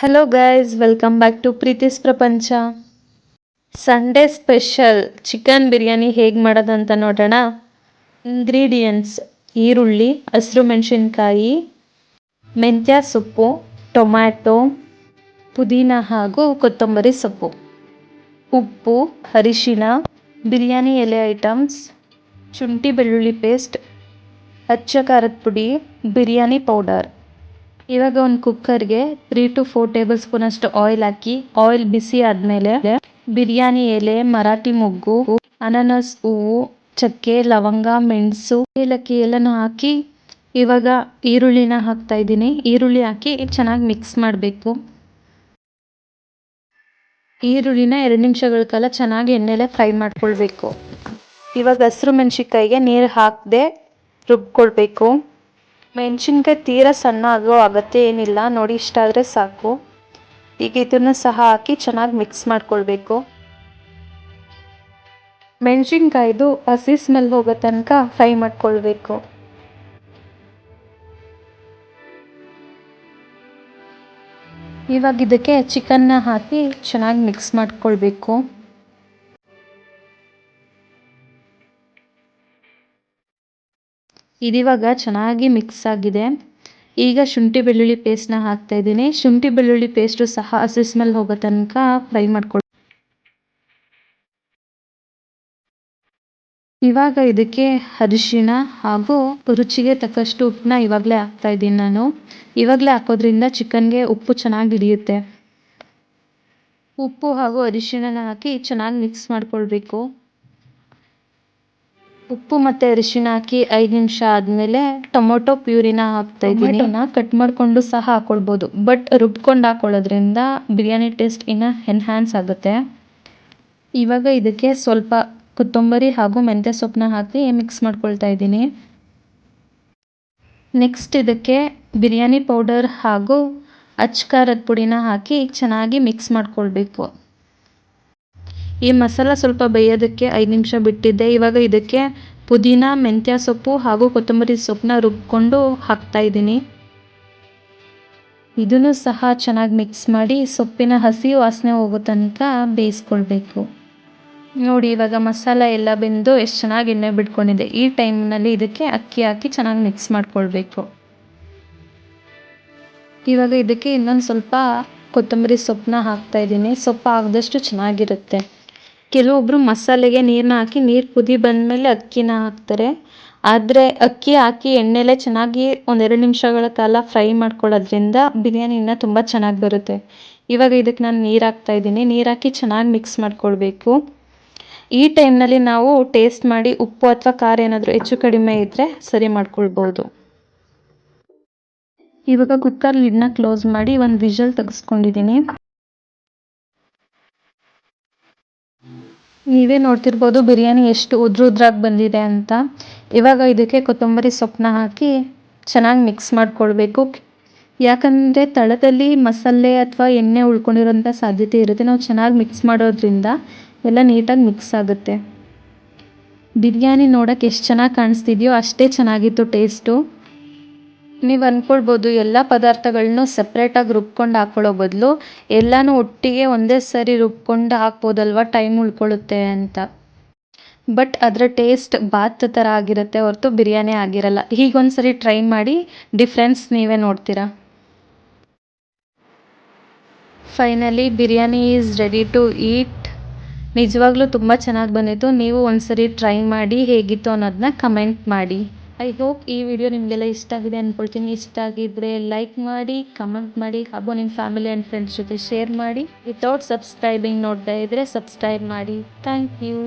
Hello guys welcome back to Preethi's Prapancha Sunday special chicken biryani ಹೇಗೆ ಮಾಡೋದಂತ ನೋಡೋಣ. Ingredients ಈರುಳ್ಳಿ, ಹಸಿರು ಮೆಣಸಿನ್ಕಾಯಿ, ಮೆಂತ್ಯ ಸೊಪ್ಪು, ಟೊಮ್ಯಾಟೊ, ಪುದೀನ ಹಾಗೂ ಕೊತ್ತಂಬರಿ ಸೊಪ್ಪು. ಉಪ್ಪು ಅರಿಶಿನ ಬಿರಿಯಾನಿ ಎಲೆ ಐಟಮ್ಸ್, ಶುಂಠಿ ಬೆಳ್ಳುಳ್ಳಿ ಪೇಸ್ಟ್ ಹಚ್ಚ ಖಾರದ ಪುಡಿ, ಬಿರಿಯಾನಿ ಪೌಡರ್. ಇವಾಗ ಒಂದು ಕುಕ್ಕರ್ಗೆ three to four tablespoon ಅಷ್ಟು ಆಯಿಲ್ ಹಾಕಿ ಆಯಿಲ್ ಬಿಸಿ ಆದಮೇಲೆ ಬಿರಿಯಾನಿ ಎಲೆ, ಮರಾಠಿ ಮೊಗ್ಗು, ಅನಾನಸ್, ಹೂವು, ಚಕ್ಕೆ, ಲವಂಗ, ಮೆಣಸು, ಏಲಕ್ಕಿ ಎಲ್ಲನೂ ಹಾಕಿ ಇವಾಗ ಈರುಳ್ಳಿನ ಹಾಕ್ತಾ ಇದ್ದೀನಿ. ಈರುಳ್ಳಿ ಹಾಕಿ ಚೆನ್ನಾಗಿ ಮಿಕ್ಸ್ ಮಾಡಬೇಕು. ಈರುಳ್ಳಿನ ಎರಡು ನಿಮಿಷಗಳ ಕಾಲ ಚೆನ್ನಾಗಿ ಎಣ್ಣೆಲೆ ಫ್ರೈ ಮಾಡ್ಕೊಳ್ಬೇಕು. ಇವಾಗ ಹಸಿರು ಮೆಣಸಿನ್ಕಾಯಿಗೆ ನೀರು ಹಾಕದೆ ರುಬ್ಕೊಳ್ಬೇಕು. ಮೆಣಸಿನ್ಕಾಯಿ ತೀರ ಸಣ್ಣ ಆಗೋ ಅಗತ್ಯ ಏನಿಲ್ಲ, ನೋಡಿ ಇಷ್ಟ ಆದರೆ ಸಾಕು. ಈಗ ಇದನ್ನು ಸಹ ಹಾಕಿ ಚೆನ್ನಾಗಿ ಮಿಕ್ಸ್ ಮಾಡ್ಕೊಳ್ಬೇಕು. ಮೆಣಸಿನ್ಕಾಯ್ದು ಹಸಿ ಸ್ಮೆಲ್ ಹೋಗೋ ತನಕ ಫ್ರೈ ಮಾಡ್ಕೊಳ್ಬೇಕು. ಇವಾಗ ಇದಕ್ಕೆ ಚಿಕನ್ನ ಹಾಕಿ ಚೆನ್ನಾಗಿ ಮಿಕ್ಸ್ ಮಾಡ್ಕೊಳ್ಬೇಕು. ಇದಿವಾಗ ಚೆನ್ನಾಗಿ ಮಿಕ್ಸ್ ಆಗಿದೆ. ಈಗ ಶುಂಠಿ ಬೆಳ್ಳುಳ್ಳಿ ಪೇಸ್ಟ್ನ ಹಾಕ್ತಾ ಇದ್ದೀನಿ. ಶುಂಠಿ ಬೆಳ್ಳುಳ್ಳಿ ಪೇಸ್ಟು ಸಹ ಹಸಿ ಸ್ಮೆಲ್ ಹೋಗೋ ತನಕ ಫ್ರೈ ಮಾಡ್ಕೊಳ್ಳಿ ಇವಾಗ ಇದಕ್ಕೆ ಅರಿಶಿಣ ಹಾಗೂ ರುಚಿಗೆ ತಕ್ಕಷ್ಟು ಉಪ್ಪನ್ನ ಇವಾಗಲೇ ಹಾಕ್ತಾ ಇದ್ದೀನಿ ನಾನು. ಇವಾಗಲೇ ಹಾಕೋದ್ರಿಂದ ಚಿಕನ್ಗೆ ಉಪ್ಪು ಚೆನ್ನಾಗಿ ಹಿಡಿಯುತ್ತೆ. ಉಪ್ಪು ಹಾಗೂ ಅರಿಶಿಣನ ಹಾಕಿ ಚೆನ್ನಾಗಿ ಮಿಕ್ಸ್ ಮಾಡ್ಕೊಳ್ಬೇಕು. ಉಪ್ಪು ಮತ್ತು ಅರಿಶಿಣ ಹಾಕಿ ಐದು ನಿಮಿಷ ಆದಮೇಲೆ ಟೊಮೊಟೊ ಪ್ಯೂರಿನ ಹಾಕ್ತಾ ಇದ್ದೀನಿ. ಕಟ್ ಮಾಡಿಕೊಂಡು ಸಹ ಹಾಕ್ಕೊಳ್ಬೋದು ಬಟ್ ರುಬ್ಕೊಂಡು ಹಾಕ್ಕೊಳ್ಳೋದ್ರಿಂದ ಬಿರಿಯಾನಿ ಟೇಸ್ಟ್ ಇನ್ನೂ ಎನ್ಹ್ಯಾನ್ಸ್ ಆಗುತ್ತೆ. ಇವಾಗ ಇದಕ್ಕೆ ಸ್ವಲ್ಪ ಕೊತ್ತಂಬರಿ ಹಾಗೂ ಮೆಂತ್ಯ ಸೊಪ್ಪನ್ನ ಹಾಕಿ ಮಿಕ್ಸ್ ಮಾಡ್ಕೊಳ್ತಾ ಇದ್ದೀನಿ. ನೆಕ್ಸ್ಟ್ ಇದಕ್ಕೆ ಬಿರಿಯಾನಿ ಪೌಡರ್ ಹಾಗೂ ಅಚ್ಚ ಖಾರದ ಪುಡಿನ ಹಾಕಿ ಚೆನ್ನಾಗಿ ಮಿಕ್ಸ್ ಮಾಡ್ಕೊಳ್ಬೇಕು. ಈ ಮಸಾಲ ಸ್ವಲ್ಪ ಬೇಯೋದಕ್ಕೆ ಐದು ನಿಮಿಷ ಬಿಟ್ಟಿದ್ದೆ. ಇವಾಗ ಇದಕ್ಕೆ ಪುದೀನ, ಮೆಂತ್ಯ ಸೊಪ್ಪು ಹಾಗೂ ಕೊತ್ತಂಬರಿ ಸೊಪ್ಪನ್ನ ರುಬ್ಕೊಂಡು ಹಾಕ್ತಾ ಇದ್ದೀನಿ. ಇದನ್ನು ಸಹ ಚೆನ್ನಾಗಿ ಮಿಕ್ಸ್ ಮಾಡಿ ಸೊಪ್ಪಿನ ಹಸಿ ವಾಸನೆ ಹೋಗೋ ತನಕ ಬೇಯಿಸ್ಕೊಳ್ಬೇಕು. ನೋಡಿ, ಇವಾಗ ಮಸಾಲ ಎಲ್ಲ ಬೆಂದು ಎಷ್ಟು ಚೆನ್ನಾಗಿ ಎಣ್ಣೆ ಬಿಟ್ಕೊಂಡಿದೆ. ಈ ಟೈಮ್ನಲ್ಲಿ ಇದಕ್ಕೆ ಅಕ್ಕಿ ಹಾಕಿ ಚೆನ್ನಾಗಿ ಮಿಕ್ಸ್ ಮಾಡ್ಕೊಳ್ಬೇಕು. ಇವಾಗ ಇದಕ್ಕೆ ಇನ್ನೊಂದು ಸ್ವಲ್ಪ ಕೊತ್ತಂಬರಿ ಸೊಪ್ಪನ್ನ ಹಾಕ್ತಾ ಇದ್ದೀನಿ. ಸೊಪ್ಪು ಆಗದಷ್ಟು ಚೆನ್ನಾಗಿರುತ್ತೆ. ಕೆಲವೊಬ್ಬರು ಮಸಾಲೆಗೆ ನೀರನ್ನ ಹಾಕಿ ನೀರು ಕುದಿ ಬಂದಮೇಲೆ ಅಕ್ಕಿನ ಹಾಕ್ತಾರೆ. ಆದರೆ ಅಕ್ಕಿ ಹಾಕಿ ಎಣ್ಣೆಲೇ ಚೆನ್ನಾಗಿ ಒಂದೆರಡು ನಿಮಿಷಗಳ ಕಾಲ ಫ್ರೈ ಮಾಡ್ಕೊಳ್ಳೋದ್ರಿಂದ ಬಿರಿಯಾನಿ ಇನ್ನೂ ತುಂಬ ಚೆನ್ನಾಗಿ ಬರುತ್ತೆ. ಇವಾಗ ಇದಕ್ಕೆ ನಾನು ನೀರು ಹಾಕ್ತಾ ಇದ್ದೀನಿ. ನೀರು ಹಾಕಿ ಚೆನ್ನಾಗಿ ಮಿಕ್ಸ್ ಮಾಡ್ಕೊಳ್ಬೇಕು. ಈ ಟೈಮ್ನಲ್ಲಿ ನಾವು ಟೇಸ್ಟ್ ಮಾಡಿ ಉಪ್ಪು ಅಥವಾ ಖಾರ ಏನಾದರೂ ಹೆಚ್ಚು ಕಡಿಮೆ ಇದ್ದರೆ ಸರಿ ಮಾಡ್ಕೊಳ್ಬೋದು. ಇವಾಗ ಕುಕ್ಕರ್ ಲಿಡ್ನ ಕ್ಲೋಸ್ ಮಾಡಿ ಒಂದು ವಿಷಲ್ ತೆಗೆಸ್ಕೊಂಡಿದ್ದೀನಿ. ನೀವೇ ನೋಡ್ತಿರ್ಬೋದು ಬಿರಿಯಾನಿ ಎಷ್ಟು ಉದ್ರ ಉದ್ರಾಗಿ ಬಂದಿದೆ ಅಂತ. ಇವಾಗ ಇದಕ್ಕೆ ಕೊತ್ತಂಬರಿ ಸೊಪ್ಪನ್ನ ಹಾಕಿ ಚೆನ್ನಾಗಿ ಮಿಕ್ಸ್ ಮಾಡ್ಕೊಳ್ಬೇಕು. ಯಾಕಂದರೆ ತಳದಲ್ಲಿ ಮಸಾಲೆ ಅಥವಾ ಎಣ್ಣೆ ಉಳ್ಕೊಂಡಿರೋಂಥ ಸಾಧ್ಯತೆ ಇರುತ್ತೆ. ನಾವು ಚೆನ್ನಾಗಿ ಮಿಕ್ಸ್ ಮಾಡೋದ್ರಿಂದ ಎಲ್ಲ ನೀಟಾಗಿ ಮಿಕ್ಸ್ ಆಗುತ್ತೆ. ಬಿರಿಯಾನಿ ನೋಡೋಕ್ಕೆ ಎಷ್ಟು ಚೆನ್ನಾಗಿ ಕಾಣಿಸ್ತಿದೆಯೋ ಅಷ್ಟೇ ಚೆನ್ನಾಗಿತ್ತು ಟೇಸ್ಟು ನೀವು ಅಂದ್ಕೊಳ್ಬೋದು ಎಲ್ಲ ಪದಾರ್ಥಗಳನ್ನು ಸಪ್ರೇಟಾಗಿ ರುಬ್ಕೊಂಡು ಹಾಕ್ಕೊಳ್ಳೋ ಬದಲು ಎಲ್ಲನೂ ಒಟ್ಟಿಗೆ ಒಂದೇ ಸರಿ ರುಬ್ಕೊಂಡು ಹಾಕ್ಬೋದಲ್ವ ಟೈಮ್ ಉಳ್ಕೊಳ್ಳುತ್ತೆ ಅಂತ. ಬಟ್ ಅದರ ಟೇಸ್ಟ್ ಬಾತ್ ಥರ ಆಗಿರುತ್ತೆ ಹೊರತು ಬಿರಿಯಾನಿ ಆಗಿರಲ್ಲ. ಹೀಗೊಂದು ಸರಿ ಟ್ರೈ ಮಾಡಿ ಡಿಫ್ರೆನ್ಸ್ ನೀವೇ ನೋಡ್ತೀರಾ? Finally biryani is ready to eat ನಿಜವಾಗ್ಲೂ ತುಂಬ ಚೆನ್ನಾಗಿ ಬಂದಿತ್ತು. ನೀವು ಒಂದು ಸರಿ ಟ್ರೈ ಮಾಡಿ ಹೇಗಿತ್ತು ಅನ್ನೋದನ್ನ ಕಮೆಂಟ್ ಮಾಡಿ. ಐ ಹೋಪ್ ಈ ವಿಡಿಯೋ ನಿಮಗೆಲ್ಲ ಇಷ್ಟ ಆಗಿದೆ ಅಂದ್ಕೊಳ್ತೀನಿ ಇಷ್ಟ ಆಗಿದ್ದರೆ ಲೈಕ್ ಮಾಡಿ ಕಮೆಂಟ್ ಮಾಡಿ, ಹಾಗೂ ನಿಮ್ಮ ಫ್ಯಾಮಿಲಿ ಆ್ಯಂಡ್ ಫ್ರೆಂಡ್ಸ್ ಜೊತೆ ಶೇರ್ ಮಾಡಿ. ವಿತೌಟ್ ಸಬ್ಸ್ಕ್ರೈಬಿಂಗ್ ನೋಡ್ತಾ ಇದ್ದರೆ ಸಬ್ಸ್ಕ್ರೈಬ್ ಮಾಡಿ. Thank you